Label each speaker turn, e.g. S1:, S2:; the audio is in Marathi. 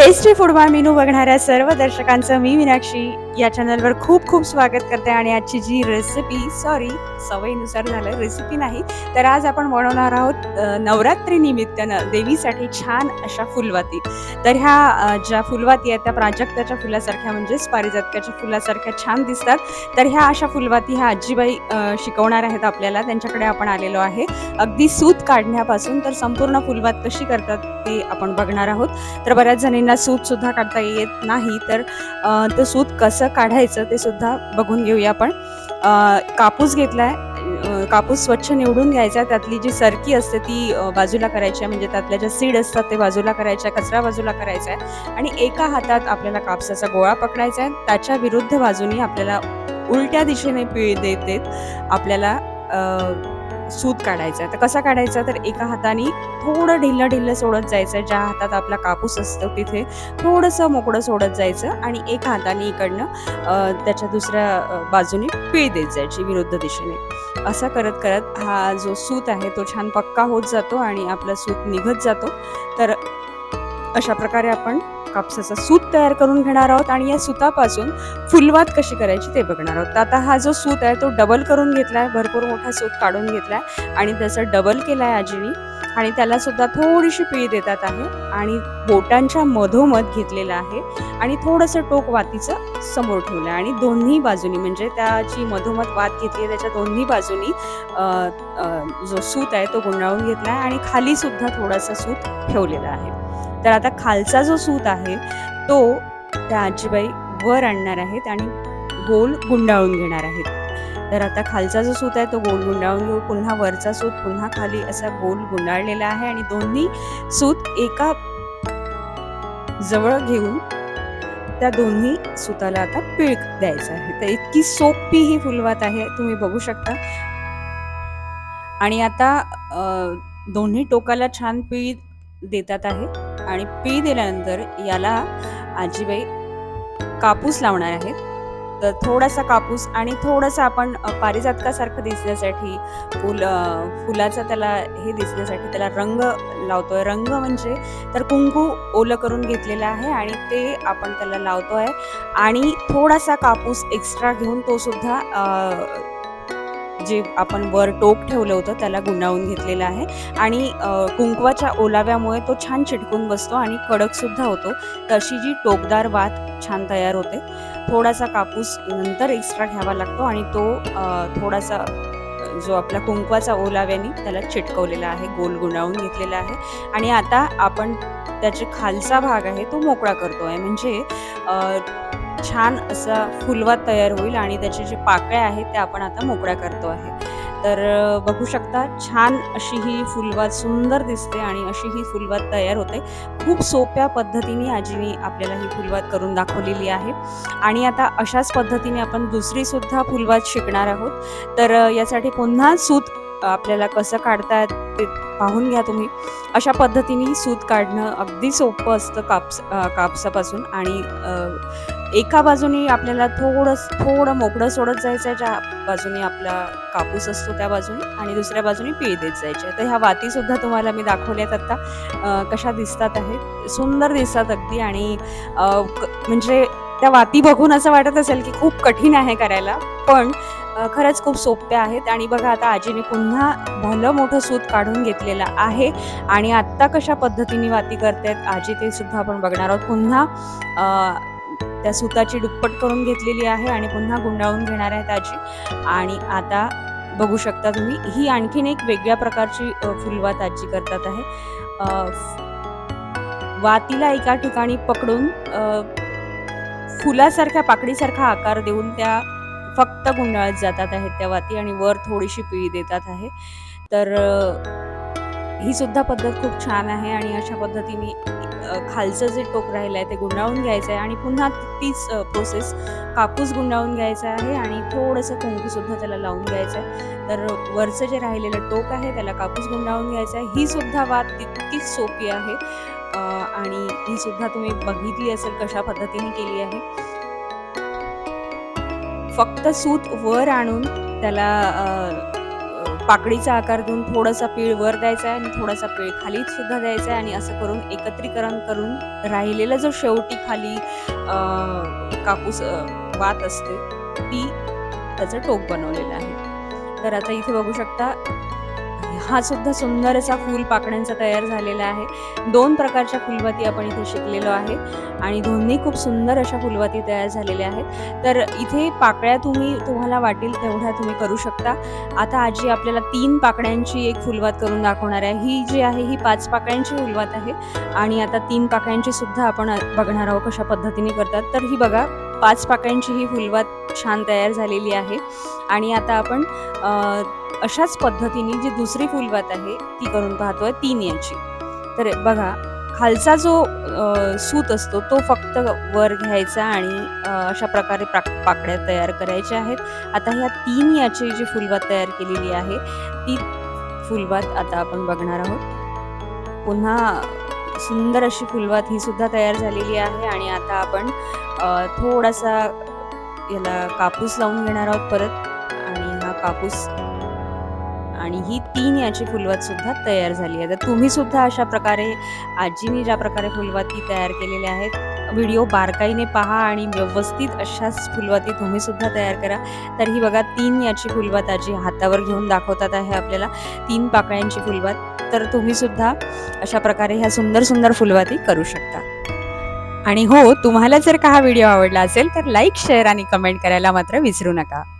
S1: टेस्टी फूड बाय मेनू बघणाऱ्या सर्व दर्शकांचं मी मीनाक्षी या चॅनलवर खूप खूप स्वागत करते आणि आजची जी रेसिपी सॉरी सवयीनुसार झालं रेसिपी नाही तर आज आपण बनवणार आहोत अ, नवरात्री निमित्तानं देवीसाठी छान अशा फुलवाती. तर ह्या ज्या फुलवाती आहेत त्या प्राजक्ताच्या फुलासारख्या म्हणजेच पारिजातकाच्या फुलासारख्या छान दिसतात. तर ह्या अशा फुलवाती ह्या आजीबाई शिकवणार आहेत आपल्याला. त्यांच्याकडे आपण आलेलो आहे. अगदी सूत काढण्यापासून तर संपूर्ण फुलवात कशी करतात ते आपण बघणार आहोत. तर बऱ्याच जणींना सूतसुद्धा काढता येत नाही. तर ते सूत कसं काढायचं ते सुद्धा बघून घेऊया आपण. कापूस घेतलाय कापूस स्वच्छ निवडून घ्यायचा त्यातली जी सरकी असते ती बाजूला करायची आहे म्हणजे त्यातल्या ज्या सीड असतात ते बाजूला करायच्या कचरा बाजूला करायचा आहे आणि एका हातात आपल्याला कापसाचा गोळा पकडायचा आहे. त्याच्या विरुद्ध बाजूनी आपल्याला उलट्या दिशेने पिळ देत आपल्याला सूत काढायचा आहे. तर कसा काढायचा? तर एका हाताने थोडं ढिल्लं ढिल्लं सोडत जायचं. ज्या हातात आपला कापूस असतो तिथे थोडंसं मोकळं सोडत जायचं आणि एका हाताने इकडनं त्याच्या दुसऱ्या बाजूने पिळ देत जायची विरुद्ध दिशेने. असं करत करत हा जो सूत आहे तो छान पक्का होत जातो आणि आपला सूत निघत जातो. तर अशा प्रकारे आपण कापसाचा सूत तयार करून घेणार आहोत आणि या सुतापासून फुलवात कशी करायची ते बघणार आहोत. आता हा जो सूत आहे तो डबल करून घेतला आहे भरपूर मोठा सूत काढून घेतलाय आणि त्याचं डबल केलाय आजीनी. आणि त्याला सुद्धा थोडीशी पिळी देतात आहे आणि बोटांच्या मधोमध घेतलेलं आहे. आणि थोडंसं टोक वातीचं समोर ठेवलं आहे आणि दोन्ही बाजूनी म्हणजे त्याची मधोमध वात घेतली आहे त्याच्या दोन्ही बाजूनी जो सूत आहे तो गुंडाळून घेतला आहे आणि खाली सुद्धा थोडासा सूत ठेवलेला आहे. तर आता खालचा जो सूत आहे तो त्या आजीबाई वर आणणार आहेत आणि गोल गुंडाळून घेणार आहेत. तर आता खालचा जो सूत आहे तो गोल गुंडाळून घेऊ पुन्हा वरचा सूत पुन्हा खाली असा गोल गुंडाळलेला आहे आणि दोन्ही सूत एका जवळ घेऊन त्या दोन्ही सुताला आता पिळक द्यायचं आहे. तर इतकी सोपी ही फुलवात आहे तुम्ही बघू शकता. आणि आता दोन्ही टोकाला छान पिळी देतात आहे. आणि पिळी दिल्यानंतर याला आजीबाई कापूस लावणार आहेत. तर थोडासा कापूस आणि थोडंसं आपण पारिजातकासारखं दिसण्यासाठी फुल फुलाचं फुलाचा त्याला हे दिसण्यासाठी त्याला रंग लावतोय. रंग म्हणजे तर कुंकू ओलं करून घेतलेलं आहे आणि ते आपण त्याला लावतो आहे आणि थोडासा कापूस एक्स्ट्रा घेऊन तो सुद्धा जे आपण वर टोक ठेवलं होतं त्याला गुंडाळून घेतलेलं आहे. आणि कुंकवाच्या ओलाव्यामुळे तो छान चिटकून बसतो आणि कडकसुद्धा होतो. तशी जी टोकदार वात छान तयार होते. थोडासा कापूस नंतर एक्स्ट्रा घ्यावा लागतो आणि तो थोडासा जो आपला कुंकवाचा ओलाव्याने त्याला चिटकवलेला आहे गोल गुंडाळून घेतलेला आहे. आणि आता आपण त्याचे खालचा भाग आहे तो मोकळा करतो आहे म्हणजे छान असा फुलवात तयार होईल आणि त्याचे जे पाकळ्या आहेत त्या आपण आता मोकळ्या करतो आहे. तर बघू शकता छान अशी ही फुलवात सुंदर दिसते आणि अशी ही फुलवात तयार होते. खूप सोप्या पद्धतीने आजीने आपल्याला ही फुलवात करून दाखवलेली आहे. आणि आता अशाच पद्धतीने आपण दुसरीसुद्धा फुलवात शिकणार आहोत. तर यासाठी पुन्हा सूत आपल्याला कसं काढता ते पाहून घ्या तुम्ही. अशा पद्धतीने सूत काढणं अगदी सोपं असतं कापस कापसापासून आणि एका बाजूने आपल्याला थोडं थोडं मोकळं सोडत जायचं आहे ज्या बाजूने आपला कापूस असतो त्या बाजूने आणि दुसऱ्या बाजूने पिळ देत जायचे. तर ह्या वाती सुद्धा तुम्हाला मी दाखवल्यात आता कशा दिसतात आहेत. सुंदर दिसतात अगदी आणि म्हणजे त्या वाती बघून असं वाटत असेल की खूप कठीण आहे करायला पण खरंच खूप सोप्या आहेत आणि बघा आता आजीने पुन्हा भलं मोठं सूत काढून घेतलेलं आहे आणि आत्ता कशा पद्धतीने वाती करतायत आजी ते सुद्धा आपण बघणार आहोत. पुन्हा त्या सुताची दुप्पट करून घेतलेली आहे आणि पुन्हा गुंडाळून घेणार आहे ताजी आणि आता बघू शकता तुम्ही ही आणखीन एक वेगळ्या प्रकारची फुलवा ताजी करतात आहे. वातीला एका ठिकाणी पकडून फुलासारख्या पाकडीसारखा आकार देऊन त्या फक्त गुंडाळत जातात आहेत त्या वाती आणि वर थोडीशी पिळी देतात आहे. तर ही सुद्धा पद्धत खूप छान आहे आणि अशा पद्धतीने खालचं जे टोक राहिलं आहे ते गुंडाळून घ्यायचं आहे आणि पुन्हा तीच प्रोसेस कापूस गुंडाळून घ्यायचा आहे आणि थोडंसं कुंकूसुद्धा त्याला लावून घ्यायचं आहे तर वरचं जे राहिलेलं टोक आहे त्याला कापूस गुंडाळून घ्यायचा आहे. ही सुद्धा वात तितकीच सोपी आहे आणि ही सुद्धा तुम्ही बघितली असेल कशा पद्धतीने केली आहे. फक्त सूत वर आणून त्याला पाकडीचा आकार देऊन थोडासा पीळ वर द्यायचा आहे आणि थोडासा पीळ खाली सुद्धा द्यायचा आहे आणि असं करून एकत्रीकरण करून राहिलेला जो शेवटी खाली कापूस वात असते ती त्याचं टोक बनवलेलं आहे. तर आता इथे बघू शकता हा सुद्धा सुंदर असा फूल पाकड्यांचा तयार झालेला आहे. दोन प्रकारच्या फुलवाती आपण इथे शिकलेलो आहे आणि दोन्ही खूप सुंदर अशा फुलवाती तयार झालेल्या आहेत. तर इथे पाकळ्या तुम्ही तुम्हाला वाटेल तेवढ्या तुम्ही करू शकता. आता आजी आपल्याला तीन पाकड्यांची एक फुलवात करून दाखवणार आहे. ही जी आहे ही पाच पाकळ्यांची फुलवात आहे आणि आता तीन पाकळ्यांची सुद्धा आपण बघणार आहोत कशा पद्धतीने करतात. तर ही बघा पाच पाकळ्यांची ही फुलवात छान तयार झालेली आहे. आणि आता आपण अशाच पद्धतीने जी दुसरी फुलवात आहे ती करून पाहतोय तीन याची. तर बघा खालचा जो सूत असतो तो फक्त वर घ्यायचा आणि अशा प्रकारे पाक पाकड्या तयार करायच्या आहेत. आता ह्या तीन याची जी फुलवात तयार केलेली आहे ती फुलवात आता आपण बघणार आहोत. पुन्हा सुंदर अशी फुलवात ही सुद्धा तयार झालेली आहे आणि आता आपण थोडासा याला कापूस लावून घेणार आहोत परत. आणि हा कापूस आणि ही तीन याची फुलवात सुद्धा तयार झाली आहे. तर तुम्ही सुद्धा अशा प्रकारे आजीने ज्या प्रकारे फुलवाती तयार केलेल्या आहेत व्हिडिओ बारकाईने पहा आणि व्यवस्थित अशाच फुलवाती तुम्ही सुद्धा तयार करा. तर ही बघा तीन याची फुलवात आजी हातावर घेऊन दाखवतात आहे आपल्याला. तीन पाकळ्यांची फुलवात. तर तुम्ही सुद्धा अशा प्रकारे ह्या सुंदर सुंदर फुलवाती करू शकता. आणि हो तुम्हाला जर का हा व्हिडिओ आवडला असेल तर लाईक शेअर आणि कमेंट करायला मात्र विसरू नका.